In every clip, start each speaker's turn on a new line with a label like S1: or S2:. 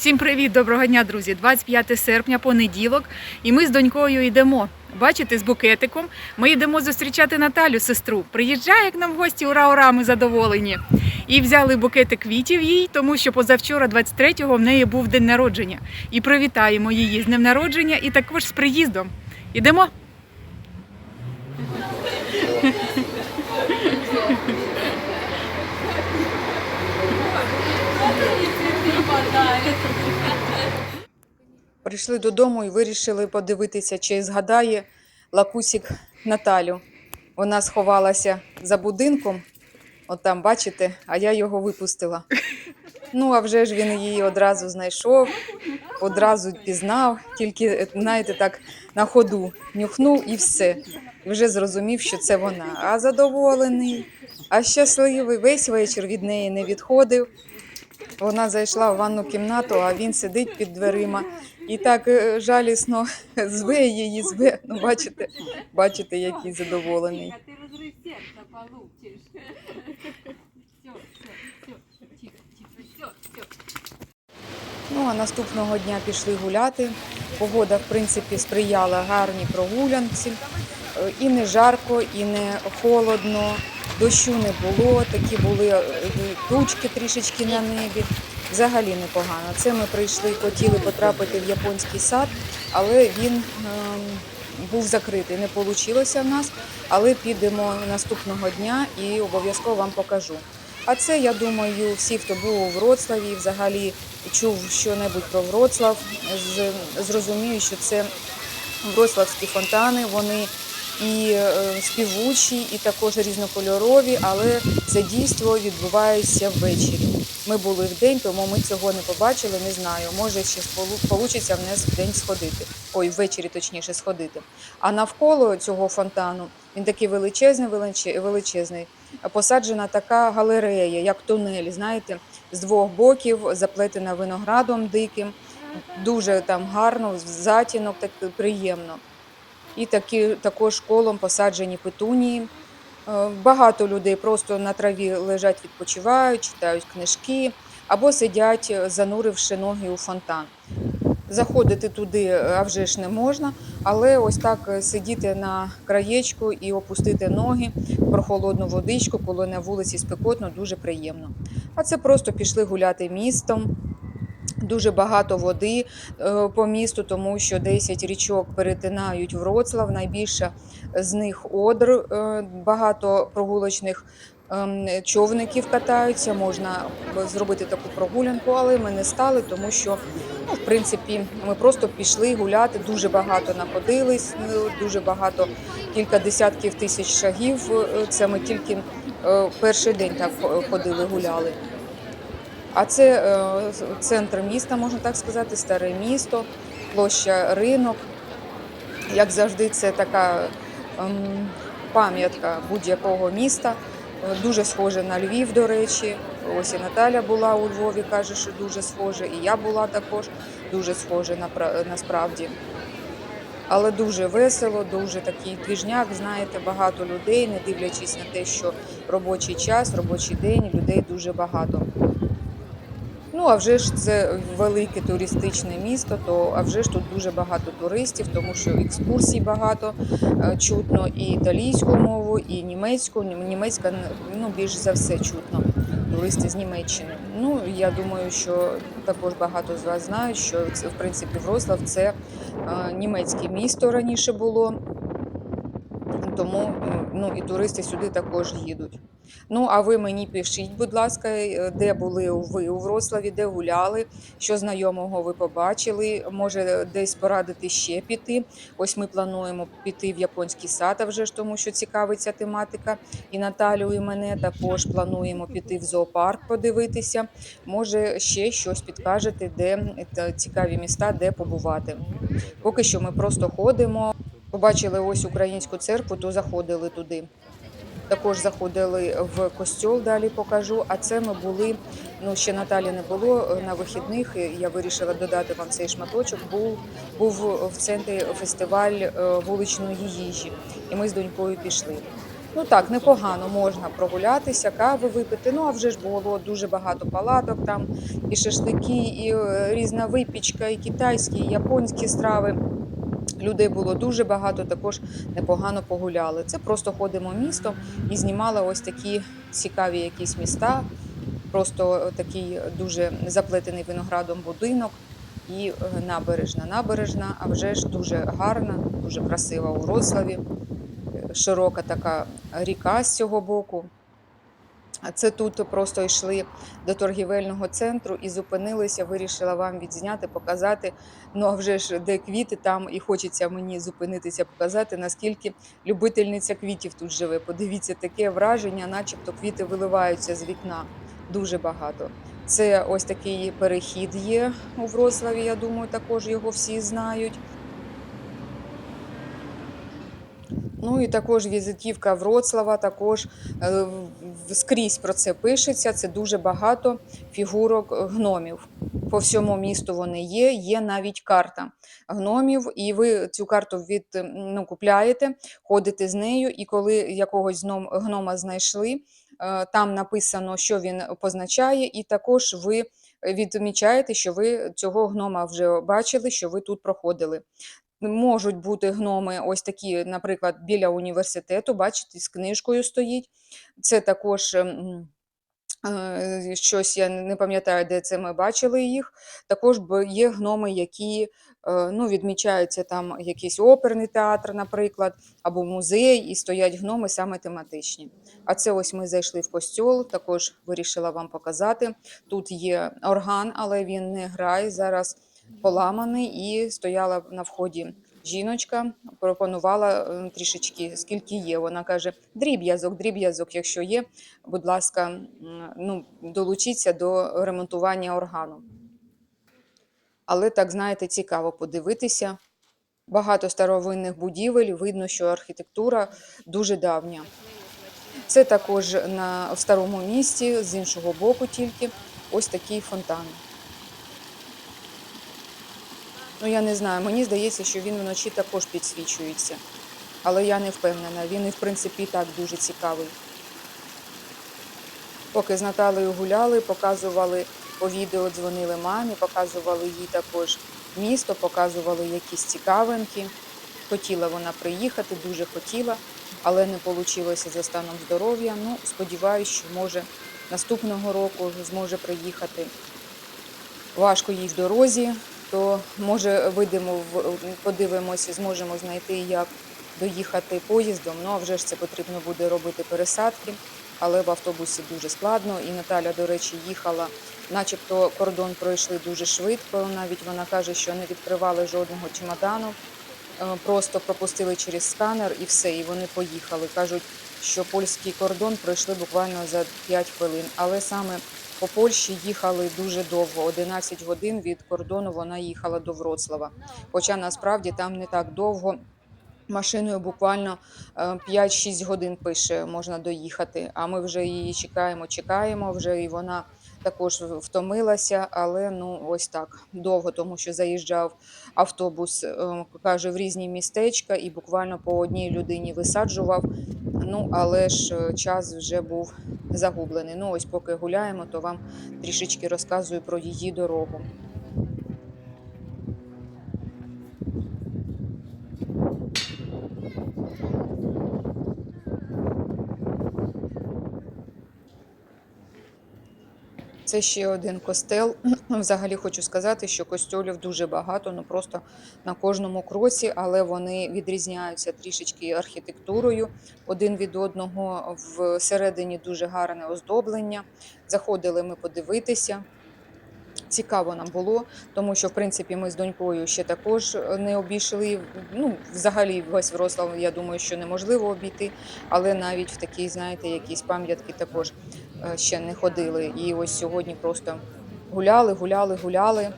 S1: Всім привіт, доброго дня, друзі! 25 серпня, понеділок, і ми з донькою йдемо. Бачите, з букетиком. Ми йдемо зустрічати Наталю, сестру. Приїжджає к нам в гості, ура, ура, ми задоволені. І взяли букетик квітів їй, тому що позавчора, 23-го, в неї був день народження. І привітаємо її з днем народження і також з приїздом. Ідемо?
S2: Прийшли додому і вирішили подивитися, чи згадає Лакусік Наталю. Вона сховалася за будинком, от там, бачите, а я його випустила. Ну, а вже ж він її одразу знайшов, одразу пізнав, тільки, знаєте, так на ходу нюхнув і все. Вже зрозумів, що це вона. А задоволений, а щасливий, весь вечір від неї не відходив. Вона зайшла в ванну кімнату, а він сидить під дверима і так е, жалісно зве її, зве. Ну, бачите, бачите, який задоволений. Ну а наступного дня пішли гуляти. Погода, в принципі, сприяла гарній прогулянці. Е, І не жарко, і не холодно. Дощу не було, такі були е, тучки трішечки на небі. Взагалі непогано. Це ми прийшли, хотіли потрапити в японський сад, але він ем, був закритий. Не вийшло в нас, але підемо наступного дня і обов'язково вам покажу. А це, я думаю, всі, хто був у Вроцлаві, взагалі чув що-небудь про Вроцлав, з- зрозуміють, що це вроцлавські фонтани. Вони і е, співучі, і також різнокольорові, але це дійство відбувається ввечері. Ми були в день, тому ми цього не побачили. Не знаю. Може, ще вийде в нас в день сходити. Ой, ввечері точніше сходити. А навколо цього фонтану він такий величезний, величе- величезний. Посаджена така галерея, як тунель, знаєте, з двох боків, заплетена виноградом диким. Дуже там гарно, затінок так приємно. І такі, також колом посаджені петунії. Е, Багато людей просто на траві лежать, відпочивають, читають книжки або сидять, е, зануривши ноги у фонтан. Заходити туди е, а вже ж не можна, але ось так сидіти на краєчку і опустити ноги в прохолодну водичку, коли на вулиці спекотно, дуже приємно. А це просто пішли гуляти містом. Дуже багато води е, по місту, тому що 10 річок перетинають Вроцлав. Найбільша з них Одр, е, багато прогулочних ем, човників катаються. Можна зробити таку прогулянку, але ми не стали, тому що ну, в принципі ми просто пішли гуляти. Дуже багато находились, ну, дуже багато, кілька десятків тисяч шагів. Е, Це ми тільки е, перший день так е, ходили, гуляли. А це е, центр міста, можна так сказати, старе місто, площа ринок. Як завжди, це така ем, пам'ятка будь-якого міста. Е, Дуже схоже на Львів, до речі. Ось і Наталя була у Львові, каже, що дуже схоже. І я була також дуже схоже на пра- насправді. Але дуже весело, дуже такий двіжняк, знаєте, багато людей, не дивлячись на те, що робочий час, робочий день, людей дуже багато. Ну, а вже ж це велике туристичне місто, то а вже ж тут дуже багато туристів, тому що екскурсій багато е, чутно і італійську мову, і німецьку. Німецька ну, більш за все чутно. Туристи з Німеччини. Ну я думаю, що також багато з вас знають, що це в принципі Вроцлав це е, німецьке місто раніше було. Тому ну, і туристи сюди також їдуть. Ну, а ви мені пишіть, будь ласка, е, де були ви у Вроцлаві, де гуляли, що знайомого ви побачили. Може, десь порадити ще піти. Ось ми плануємо піти в японський сад, вже ж тому, що цікавиться тематика. І Наталю, і мене також плануємо піти в зоопарк подивитися. Може, ще щось підкажете, де цікаві міста, де побувати. Поки що ми просто ходимо. Побачили ось українську церкву, то заходили туди. Також заходили в костьол, далі покажу. А це ми були. Ну ще Наталі не було е, на вихідних. Я вирішила додати вам цей шматочок. Був був в центрі фестиваль е, вуличної їжі, і ми з донькою пішли. Ну так, непогано можна прогулятися, кави випити. Ну а вже ж було дуже багато палаток там, і шашлики, і е, різна випічка, і китайські, і японські страви. Людей було дуже багато, також непогано погуляли. Це просто ходимо містом і знімала ось такі цікаві якісь міста. Просто такий дуже заплетений виноградом будинок і е, набережна. Набережна, а вже ж дуже гарна, дуже красива у Вроцлаві. Е, Широка така ріка з цього боку. А це тут просто йшли до торгівельного центру і зупинилися. Вирішила вам відзняти, показати. Ну а вже ж де квіти, там і хочеться мені зупинитися, показати, наскільки любительниця квітів тут живе. Подивіться, таке враження, начебто квіти виливаються з вікна. Дуже багато. Це ось такий перехід є у Вроцлаві. Я думаю, також його всі знають. Ну і також візитівка Вроцлава, також е, скрізь про це пишеться. Це дуже багато фігурок гномів. По всьому місту вони є. Є навіть карта гномів, і ви цю карту від ну, купляєте, ходите з нею, і коли якогось гном- гнома знайшли, е, там написано, що він позначає, і також ви відмічаєте, що ви цього гнома вже бачили, що ви тут проходили. Можуть бути гноми, ось такі, наприклад, біля університету, бачите, з книжкою стоїть. Це також ем, е, щось, я не пам'ятаю, де це ми бачили їх. Також є гноми, які е, ну, відмічаються там якийсь оперний театр, наприклад, або музей, і стоять гноми саме тематичні. А це ось ми зайшли в костьол, також вирішила вам показати. Тут є орган, але він не грає зараз поламаний, і стояла на вході жіночка, пропонувала е, трішечки, скільки є. Вона каже: дріб'язок, дріб'язок, якщо є, будь ласка, ну, долучіться до ремонтування органу. Але так, знаєте, цікаво подивитися. Багато старовинних будівель, видно, що архітектура дуже давня. Це також на в старому місті, з іншого боку тільки ось такий фонтан. Ну, я не знаю, мені здається, що він вночі також підсвічується. Але я не впевнена, він і в принципі так дуже цікавий. Поки з Наталею гуляли, показували по відео, дзвонили мамі, показували їй також місто, показували якісь цікавинки. Хотіла вона приїхати, дуже хотіла, але не вийшло за станом здоров'я. Ну, сподіваюся, що може наступного року зможе приїхати. Важко їй в дорозі, то може вийдемо, подивимося, зможемо знайти, як доїхати поїздом. Ну а вже ж це потрібно буде робити пересадки, але в автобусі дуже складно. І Наталя, до речі, їхала, начебто кордон пройшли дуже швидко. Навіть вона каже, що не відкривали жодного чемодану, е, просто пропустили через сканер і все. І вони поїхали. кажуть, що польський кордон пройшли буквально за 5 хвилин, але саме по Польщі їхали дуже довго. 11 годин від кордону вона їхала до Вроцлава. Хоча насправді там не так довго. Машиною буквально е, 5-6 годин пише, можна доїхати. А ми вже її чекаємо, чекаємо. Вже і вона також втомилася, але ну ось так довго, тому що заїжджав автобус, е, каже, в різні містечка, і буквально по одній людині висаджував. Ну але ж е, час вже був загублений. Ну ось поки гуляємо, то вам трішечки розказую про її дорогу. Це ще один костел. Взагалі хочу сказати, що костьолів дуже багато, ну просто на кожному кроці, але вони відрізняються трішечки архітектурою один від одного. Всередині дуже гарне оздоблення. Заходили ми подивитися. Цікаво нам було, тому що в принципі ми з донькою ще також не обійшли. Ну, взагалі, весь Вроцлав, я думаю, що неможливо обійти, але навіть в такі, знаєте, якісь пам'ятки також е, ще не ходили. І ось сьогодні просто гуляли, гуляли, гуляли,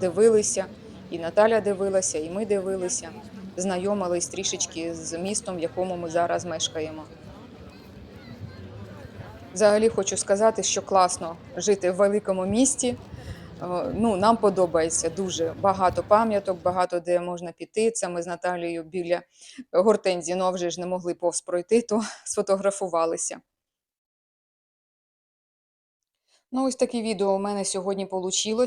S2: дивилися. І Наталя дивилася, і ми дивилися, знайомились трішечки з містом, в якому ми зараз мешкаємо. Взагалі хочу сказати, що класно жити в великому місті. Е, Ну, нам подобається дуже багато пам'яток, багато де можна піти. Це ми з Наталією біля гортензії, ну а вже ж не могли повз пройти, то сфотографувалися. Ну, ось таке відео у мене сьогодні вийшло.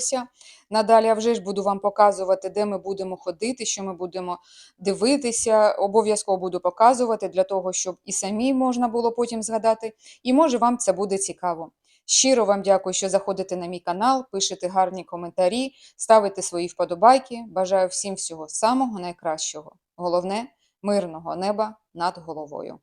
S2: Надалі я вже ж буду вам показувати, де ми будемо ходити, що ми будемо дивитися. Обов'язково буду показувати для того, щоб і самі можна було потім згадати. І може вам це буде цікаво. Щиро вам дякую, що заходите на мій канал, пишете гарні коментарі, ставите свої вподобайки. Бажаю всім всього самого найкращого. Головне мирного неба над головою.